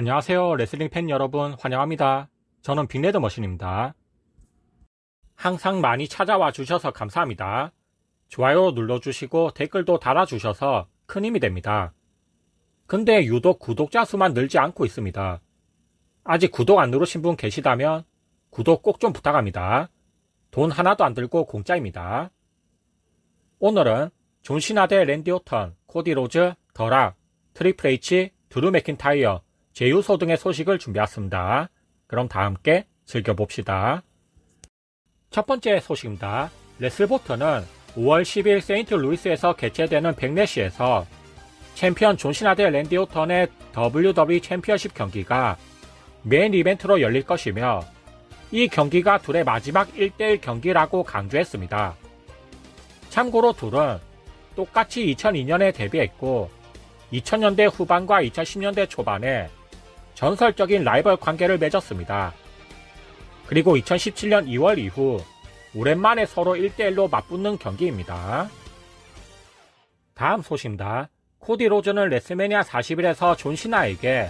안녕하세요. 레슬링 팬 여러분 환영합니다. 저는 빅레드 머신입니다. 항상 많이 찾아와 주셔서 감사합니다. 좋아요 눌러주시고 댓글도 달아주셔서 큰 힘이 됩니다. 근데 유독 구독자 수만 늘지 않고 있습니다. 아직 구독 안 누르신 분 계시다면 구독 꼭 좀 부탁합니다. 돈 하나도 안 들고 공짜입니다. 오늘은 존 시나 대 랜디 오턴, 코디 로즈, 더락, 트리플 H, 드루 맥킨타이어, 제유소 등의 소식을 준비했습니다. 그럼 다 함께 즐겨봅시다. 첫 번째 소식입니다. 레슬보트는 5월 10일 세인트 루이스에서 개최되는 백내시에서 챔피언 존시나 대 랜디 오턴의 WWE 챔피언십 경기가 메인 이벤트로 열릴 것이며 이 경기가 둘의 마지막 1대1 경기라고 강조했습니다. 참고로 둘은 똑같이 2002년에 데뷔했고 2000년대 후반과 2010년대 초반에 전설적인 라이벌 관계를 맺었습니다. 그리고 2017년 2월 이후 오랜만에 서로 1대1로 맞붙는 경기입니다. 다음 소식입니다. 코디 로즈는 레슬매니아 40일에서 존 시나에게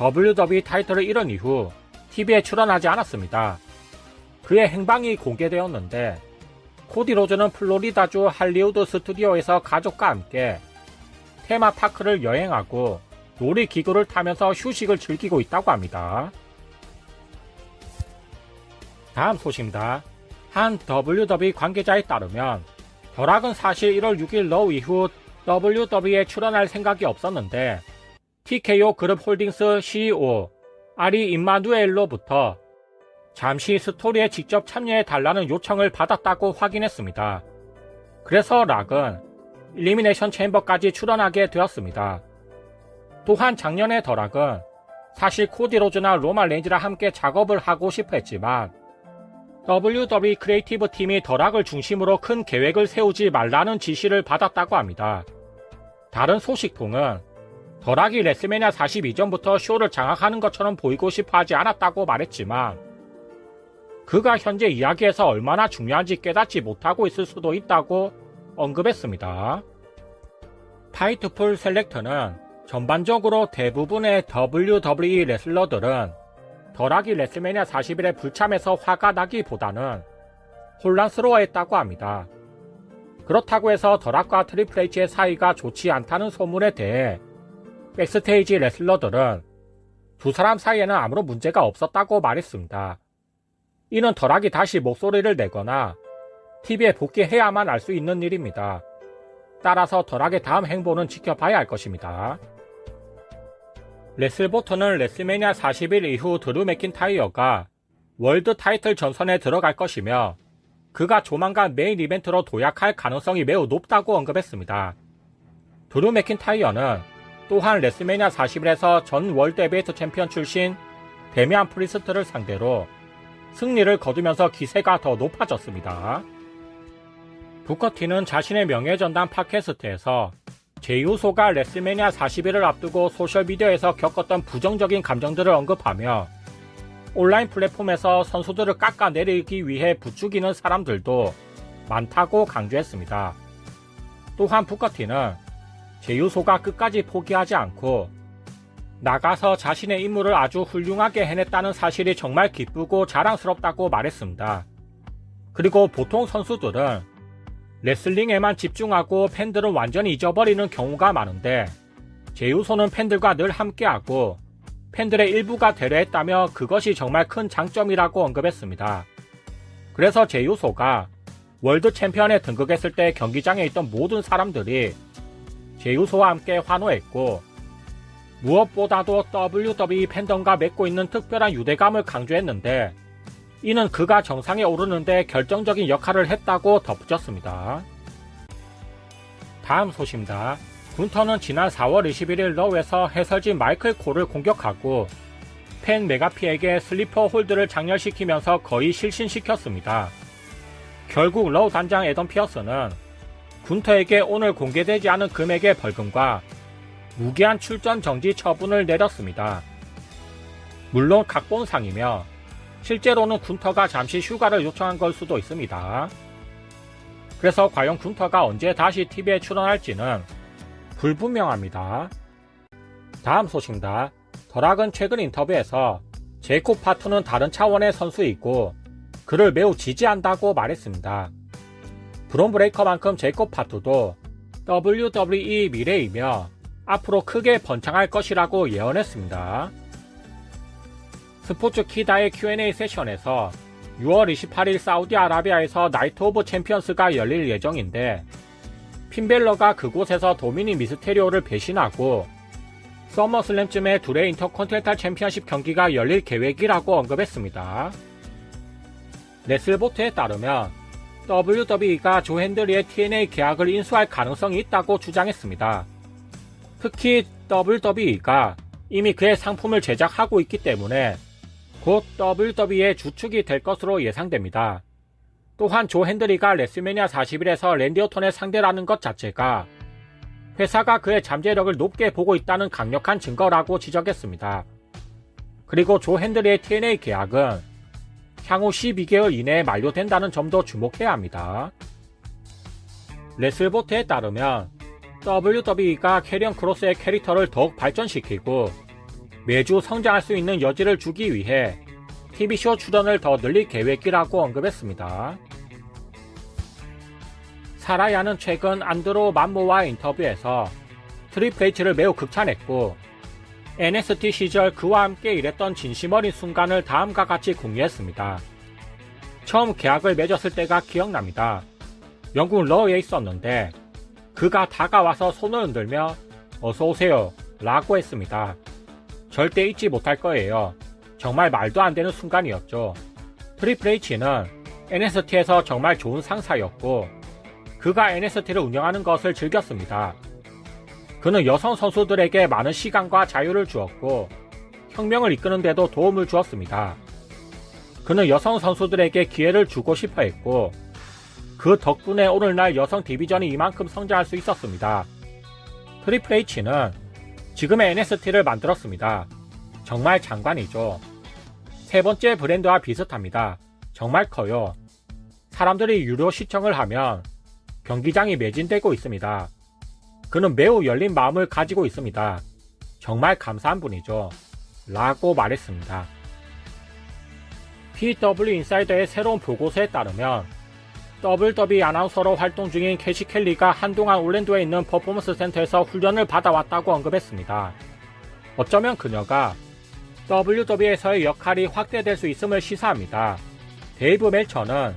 WWE 타이틀을 잃은 이후 TV에 출연하지 않았습니다. 그의 행방이 공개되었는데 코디 로즈는 플로리다주 할리우드 스튜디오에서 가족과 함께 테마파크를 여행하고 놀이기구를 타면서 휴식을 즐기고 있다고 합니다. 다음 소식입니다. 한 WWE 관계자에 따르면 벼락은 사실 1월 6일 러우 이후 WWE에 출연할 생각이 없었는데 TKO 그룹 홀딩스 CEO 아리 임마누엘로부터 잠시 스토리에 직접 참여해 달라는 요청을 받았다고 확인했습니다. 그래서 락은 일리미네이션 챔버까지 출연하게 되었습니다. 또한 작년에 더 락은 사실 코디 로즈나 로마 레인지랑 함께 작업을 하고 싶어 했지만 WWE 크리에이티브 팀이 더락을 중심으로 큰 계획을 세우지 말라는 지시를 받았다고 합니다. 다른 소식통은 더락이 레스메니아 40 이전부터 쇼를 장악하는 것처럼 보이고 싶어 하지 않았다고 말했지만 그가 현재 이야기에서 얼마나 중요한지 깨닫지 못하고 있을 수도 있다고 언급했습니다. 파이트풀 셀렉터는 전반적으로 대부분의 WWE 레슬러들은 더락이 레슬매니아 40일에 불참해서 화가 나기보다는 혼란스러워했다고 합니다. 그렇다고 해서 더락과 트리플 H의 사이가 좋지 않다는 소문에 대해 백스테이지 레슬러들은 두 사람 사이에는 아무런 문제가 없었다고 말했습니다. 이는 더락이 다시 목소리를 내거나 TV에 복귀해야만 알 수 있는 일입니다. 따라서 더락의 다음 행보는 지켜봐야 할 것입니다. 레슬보터는 레슬매니아 40일 이후 드루 맥킨타이어가 월드 타이틀 전선에 들어갈 것이며 그가 조만간 메인 이벤트로 도약할 가능성이 매우 높다고 언급했습니다. 드루 맥킨타이어는 또한 레슬매니아 40일에서 전 월드 에베이트 챔피언 출신 데미안 프리스트를 상대로 승리를 거두면서 기세가 더 높아졌습니다. 부커티는 자신의 명예전당 팟캐스트에서 제유소가 레슬매니아 41을 앞두고 소셜미디어에서 겪었던 부정적인 감정들을 언급하며 온라인 플랫폼에서 선수들을 깎아내리기 위해 부추기는 사람들도 많다고 강조했습니다. 또한 부커티는 제유소가 끝까지 포기하지 않고 나가서 자신의 임무를 아주 훌륭하게 해냈다는 사실이 정말 기쁘고 자랑스럽다고 말했습니다. 그리고 보통 선수들은 레슬링에만 집중하고 팬들은 완전히 잊어버리는 경우가 많은데 제유소는 팬들과 늘 함께하고 팬들의 일부가 되려 했다며 그것이 정말 큰 장점이라고 언급했습니다. 그래서 제유소가 월드 챔피언에 등극했을 때 경기장에 있던 모든 사람들이 제유소와 함께 환호했고 무엇보다도 WWE 팬덤과 맺고 있는 특별한 유대감을 강조했는데 이는 그가 정상에 오르는데 결정적인 역할을 했다고 덧붙였습니다. 다음 소식입니다. 군터는 지난 4월 21일 러우에서 해설진 마이클 콜을 공격하고 팬 메가피에게 슬리퍼 홀드를 장렬시키면서 거의 실신시켰습니다. 결국 러우 단장 에던 피어스는 군터에게 오늘 공개되지 않은 금액의 벌금과 무기한 출전 정지 처분을 내렸습니다. 물론 각본상이며 실제로는 군터가 잠시 휴가를 요청한 걸 수도 있습니다. 그래서 과연 군터가 언제 다시 TV에 출연할지는 불분명합니다. 다음 소식입니다. 더락은 최근 인터뷰에서 제이콥 파투는 다른 차원의 선수이고 그를 매우 지지한다고 말했습니다. 브론 브레이커만큼 제이콥 파투도 WWE 미래이며 앞으로 크게 번창할 것이라고 예언했습니다. 스포츠 키다의 Q&A 세션에서 6월 28일 사우디아라비아에서 나이트 오브 챔피언스가 열릴 예정인데 핀벨러가 그곳에서 도미니 미스테리오를 배신하고 서머슬램쯤에 둘의 인터컨티넨탈 챔피언십 경기가 열릴 계획이라고 언급했습니다. 네슬보트에 따르면 WWE가 조 핸들리의 TNA 계약을 인수할 가능성이 있다고 주장했습니다. 특히 WWE가 이미 그의 상품을 제작하고 있기 때문에 곧 WWE의 주축이 될 것으로 예상됩니다. 또한 조 핸들리가 레슬매니아 40일에서 랜디 오턴의 상대라는 것 자체가 회사가 그의 잠재력을 높게 보고 있다는 강력한 증거라고 지적했습니다. 그리고 조 핸들리의 TNA 계약은 향후 12개월 이내에 만료된다는 점도 주목해야 합니다. 레슬보트에 따르면 WWE가 캐리언 크로스의 캐릭터를 더욱 발전시키고 매주 성장할 수 있는 여지를 주기 위해 TV쇼 출연을 더 늘릴 계획이라고 언급했습니다. 사라야는 최근 안드로 만모와 인터뷰에서 트리플레이츠를 매우 극찬했고 NST 시절 그와 함께 일했던 진심 어린 순간을 다음과 같이 공유했습니다. 처음 계약을 맺었을 때가 기억납니다. 영국 러에 있었는데 그가 다가와서 손을 흔들며 어서오세요 라고 했습니다. 절대 잊지 못할 거예요. 정말 말도 안 되는 순간이었죠. 트리플 H는 NST에서 정말 좋은 상사였고 그가 NST를 운영하는 것을 즐겼습니다. 그는 여성 선수들에게 많은 시간과 자유를 주었고 혁명을 이끄는데도 도움을 주었습니다. 그는 여성 선수들에게 기회를 주고 싶어 했고 그 덕분에 오늘날 여성 디비전이 이만큼 성장할 수 있었습니다. 트리플 H는 지금의 NST를 만들었습니다. 정말 장관이죠. 세 번째 브랜드와 비슷합니다. 정말 커요. 사람들이 유료 시청을 하면 경기장이 매진되고 있습니다. 그는 매우 열린 마음을 가지고 있습니다. 정말 감사한 분이죠. 라고 말했습니다. PW 인사이더의 새로운 보고서에 따르면 WWE 아나운서로 활동 중인 캐시 켈리가 한동안 올랜도에 있는 퍼포먼스 센터에서 훈련을 받아왔다고 언급했습니다. 어쩌면 그녀가 WWE에서의 역할이 확대될 수 있음을 시사합니다. 데이브 멜처는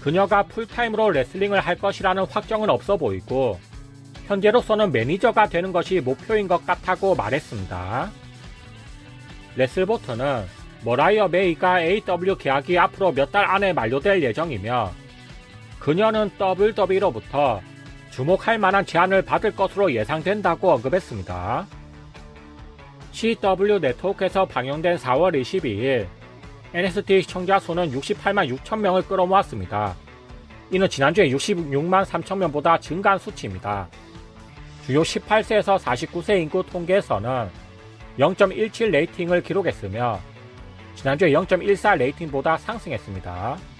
그녀가 풀타임으로 레슬링을 할 것이라는 확정은 없어 보이고 현재로서는 매니저가 되는 것이 목표인 것 같다고 말했습니다. 레슬보트는 머라이어 메이가 AW 계약이 앞으로 몇 달 안에 만료될 예정이며 그녀는 WWE로부터 주목할 만한 제안을 받을 것으로 예상된다고 언급했습니다. CW 네트워크에서 방영된 4월 22일 NST 시청자 수는 68만 6천 명을 끌어모았습니다. 이는 지난주에 66만 3천 명보다 증가한 수치입니다. 주요 18세에서 49세 인구 통계에서는 0.17 레이팅을 기록했으며 지난주에 0.14 레이팅보다 상승했습니다.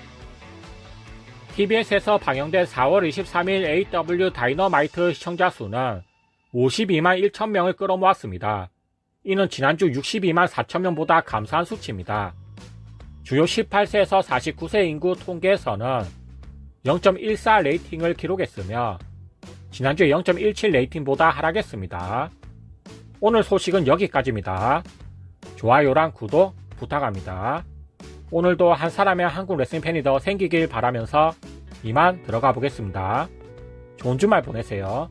TBS에서 방영된 4월 23일 AW 다이너마이트 시청자 수는 52만 1천 명을 끌어모았습니다. 이는 지난주 62만 4천 명보다 감소한 수치입니다. 주요 18세에서 49세 인구 통계에서는 0.14 레이팅을 기록했으며 지난주에 0.17 레이팅보다 하락했습니다. 오늘 소식은 여기까지입니다. 좋아요랑 구독 부탁합니다. 오늘도 한 사람의 한국 레슬링 팬이 더 생기길 바라면서 이만 들어가 보겠습니다. 좋은 주말 보내세요.